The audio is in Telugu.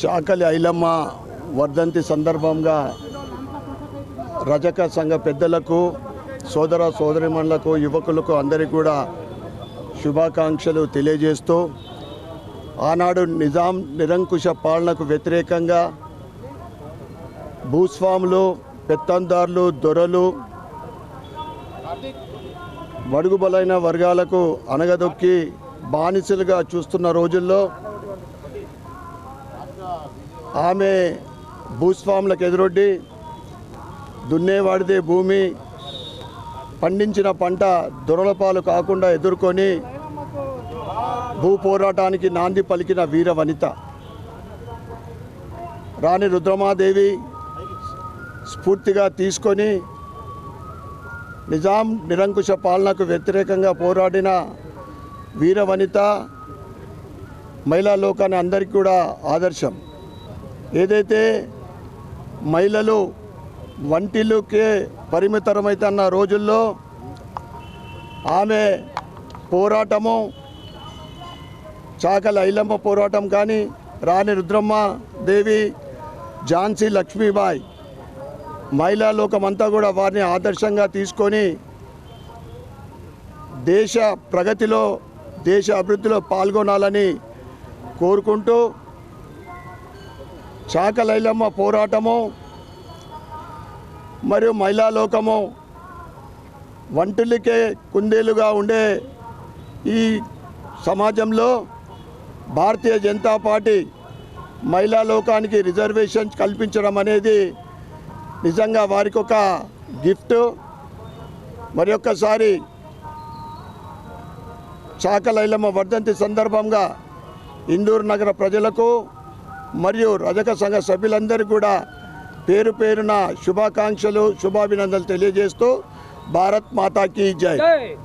చాకలి ఐలమ్మ వర్ధంతి సందర్భంగా రజక సంఘ పెద్దలకు సోదర సోదరిమణులకు యువకులకు అందరికీ కూడా శుభాకాంక్షలు తెలియజేస్తూ ఆనాడు నిజాం నిరంకుశ పాలనకు వ్యతిరేకంగా భూస్వాములు పెత్తందారులు దొరలు బడుగుబలైన వర్గాలకు అనగదొక్కి బానిసలుగా చూస్తున్న రోజుల్లో ఆమె భూస్వాములకు ఎదురొడ్డి దున్నేవాడిదే భూమి పండించిన పంట దొరలపాలు కాకుండా ఎదుర్కొని భూ పోరాటానికి నాంది పలికిన వీర వనిత. రాణి రుద్రమాదేవి స్ఫూర్తిగా తీసుకొని నిజాం నిరంకుశ పాలనకు వ్యతిరేకంగా పోరాడిన వీర వనిత మహిళా లోకాన్ని అందరికీ కూడా ఆదర్శం. ఏదైతే మహిళలు వంటిల్లుకే పరిమితరమైతే అన్న రోజుల్లో ఆమె పోరాటము చాకల ఐలమ్మ పోరాటం కానీ రాణి రుద్రమ్మ దేవి ఝాన్సీ లక్ష్మీబాయి మహిళా లోకమంతా కూడా వారిని ఆదర్శంగా తీసుకొని దేశ ప్రగతిలో దేశ అభివృద్ధిలో పాల్గొనాలని కోరుకుంటూ చాకలైలమ్మ పోరాటము మరియు మహిళా లోకము వంటిల్లికే కుందేలుగా ఉండే ఈ సమాజంలో భారతీయ జనతా పార్టీ మహిళా లోకానికి రిజర్వేషన్ కల్పించడం అనేది నిజంగా వారికి ఒక గిఫ్ట్. మరి ఒక్కసారి చాకలైలమ్మ వర్ధంతి సందర్భంగా ఇందూరు నగర ప్రజలకు మరియు రజక సంఘ సభ్యులందరికీ కూడా పేరు పేరున శుభాకాంక్షలు శుభాభినందనలు తెలియజేస్తూ భారత్ మాతాకి జై.